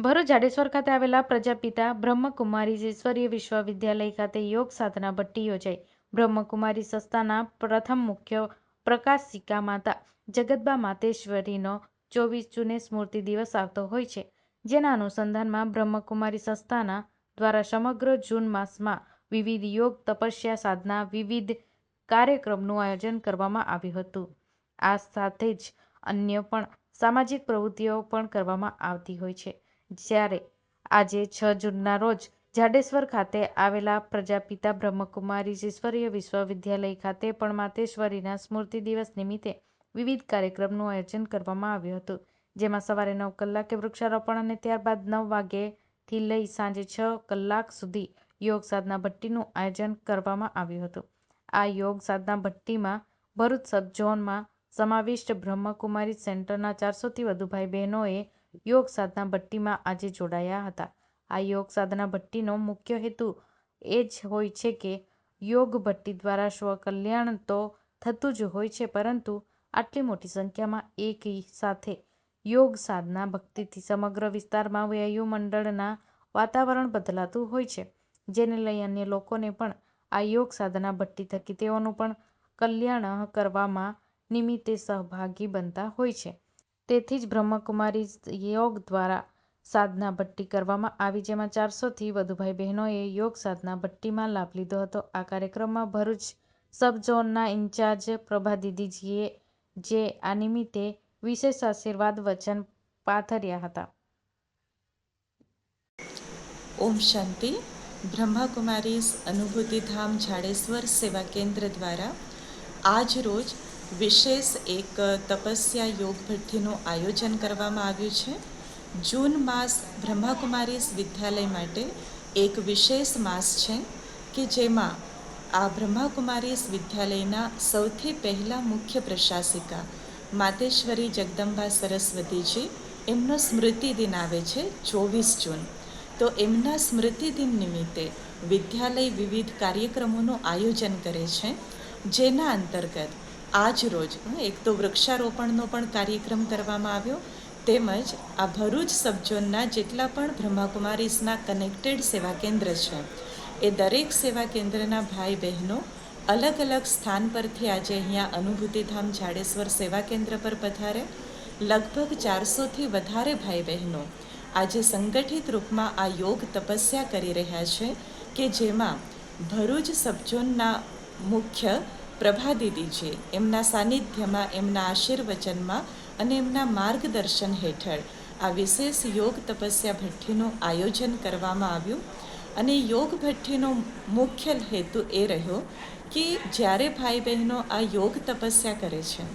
ભરૂચ જાડેશ્વર ખાતે આવેલા પ્રજાપિતા બ્રહ્મકુમારી ઈશ્વરીય વિશ્વવિદ્યાલય ખાતે યોગ સાધના ભટ્ટી યોજાઈ. બ્રહ્મકુમારી સંસ્થાના પ્રથમ મુખ્ય પ્રકાશિકા માતા જગદબા માતેશ્વરીનો ચોવીસ જૂને સ્મૃતિ દિવસ આવતો હોય છે. જેના અનુસંધાનમાં બ્રહ્મકુમારી સંસ્થાના દ્વારા સમગ્ર જૂન માસમાં વિવિધ યોગ તપસ્યા સાધના વિવિધ કાર્યક્રમનું આયોજન કરવામાં આવ્યું હતું. આ સાથે જ અન્ય પણ સામાજિક પ્રવૃત્તિઓ પણ કરવામાં આવતી હોય છે. જ્યારે આજે છ જૂનના રોજ જાડેશ્વર ખાતે આવેલા પ્રજાપિતા બ્રહ્મકુમારી ઈશ્વરીય વિશ્વવિદ્યાલય ખાતે પણ માતેશ્વરીના સ્મૃતિ દિવસ નિમિત્તે વિવિધ કાર્યક્રમનું આયોજન કરવામાં આવ્યું હતું, જેમાં સવારે નવ કલાકે વૃક્ષારોપણ અને ત્યારબાદ નવ વાગ્યેથી લઈ સાંજે છ કલાક સુધી યોગ સાધના ભટ્ટીનું આયોજન કરવામાં આવ્યું હતું. આ યોગ સાધના ભટ્ટીમાં ભરૂચ સબ ઝોનમાં સમાવિષ્ટ બ્રહ્મકુમારી સેન્ટરના ચારસોથી વધુ ભાઈ બહેનોએ યોગ સાધના ભટ્ટીમાં આજે જોડાયા હતા. આ યોગ સાધના ભટ્ટીનો મુખ્ય હેતુ એ જ હોય છે કે યોગ ભટ્ટી દ્વારા સ્વકલ્યાણ તો થતું જ હોય છે, પરંતુ આટલી મોટી સંખ્યામાં એક સાથે યોગ સાધના ભક્તિથી સમગ્ર વિસ્તારમાં વાયુમંડળના વાતાવરણ બદલાતું હોય છે. જેને લઈ અન્ય લોકોને પણ આ યોગ સાધના ભટ્ટી થકી તેઓનું પણ કલ્યાણ કરવામાં નિમિત્તે સહભાગી બનતા હોય છે. તેથી જ બ્રહ્મકુમારી યોગ દ્વારા સાધના ભટ્ટી કરવામાં આવી, જેમાં ચારસોથી વધુ ભાઈ બહેનોએ યોગ સાધના ભટ્ટીમાં લાભ લીધો હતો. આ કાર્યક્રમમાં ભરૂચ સબ ઝોનના ઇન્ચાર્જ પ્રભા દીદીજીએ, જે આ નિમિત્તે વિશેષ આશીર્વાદ વચન પાથર્યા હતા. ઓમ શાંતિ. બ્રહ્માકુમારીઝ અનુભૂતિધામ જાડેશ્વર સેવા કેન્દ્ર દ્વારા આજ રોજ વિશેષ એક તપસ્યા યોગ ભઠ્ઠીનું આયોજન કરવામાં આવ્યું છે. જૂન માસ બ્રહ્માકુમારીસ વિદ્યાલય માટે એક વિશેષ માસ છે કે જેમાં આ બ્રહ્માકુમારીસ વિદ્યાલયના સૌથી પહેલાં મુખ્ય પ્રશાસિકા માતેશ્વરી જગદંબા સરસ્વતીજી એમનો સ્મૃતિ દિન આવે છે ચોવીસ જૂન. તો એમના સ્મૃતિ દિન નિમિત્તે વિદ્યાલય વિવિધ કાર્યક્રમોનું આયોજન કરે છે. જેના અંતર્ગત આજ રોજ એક તો વૃક્ષારોપણનો પણ કાર્યક્રમ કરવામાં આવ્યો, તેમજ આ ભરૂચ સબઝોનના જેટલા પણ બ્રહ્માકુમારીસના કનેક્ટેડ સેવા કેન્દ્ર છે. એ દરેક સેવા કેન્દ્રના ભાઈ બહેનો અલગ અલગ સ્થાન પરથી આજે અહીંયા અનુભૂતિધામ જાડેશ્વર સેવા કેન્દ્ર પર પધારે. લગભગ ચારસોથી વધારે ભાઈ બહેનો આજે સંગઠિત રૂપમાં આ યોગ તપસ્યા કરી રહ્યા છે કે જેમાં ભરૂચ સબઝોનના મુખ્ય પ્રભા છે. એમના સાનિધ્યમાં, એમના આશીર્વચનમાં અને એમના માર્ગદર્શન હેઠળ આ વિશેષ યોગ તપસ્યા ભઠ્ઠીનું આયોજન કરવામાં આવ્યું. અને યોગ ભઠ્ઠીનો મુખ્ય હેતુ એ રહ્યો કે જ્યારે ભાઈ બહેનો આ યોગ તપસ્યા કરે છે,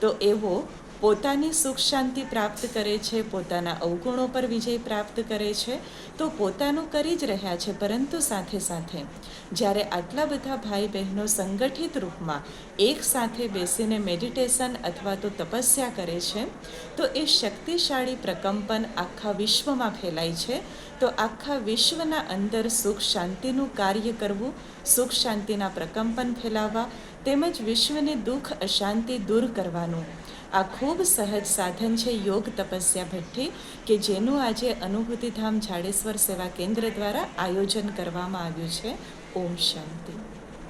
તો એવો પોતાની સુખ શાંતિ પ્રાપ્ત કરે છે, પોતાના અવગુણો પર વિજય પ્રાપ્ત કરે છે, તો પોતાનું કરી જ રહ્યા છે, પરંતુ સાથે સાથે જ્યારે આટલા બધા ભાઈ બહેનો સંગઠિત રૂપમાં એક સાથે બેસીને મેડિટેશન અથવા તો તપસ્યા કરે છે, તો એ શક્તિશાળી પ્રકંપન આખા વિશ્વમાં ફેલાય છે, તો આખા વિશ્વના અંદર સુખ શાંતિનું કાર્ય કરવું, સુખ શાંતિના પ્રકંપન ફેલાવવા, તેમજ વિશ્વને દુઃખ અશાંતિ દૂર કરવાનું આ ખૂબ સહજ સાધન છે યોગ તપસ્યા ભઠ્ઠી, કે જેનું આજે અનુભૂતિધામ જાડેશ્વર સેવા કેન્દ્ર દ્વારા આયોજન કરવામાં આવ્યું છે. ઓમ શાંતિ.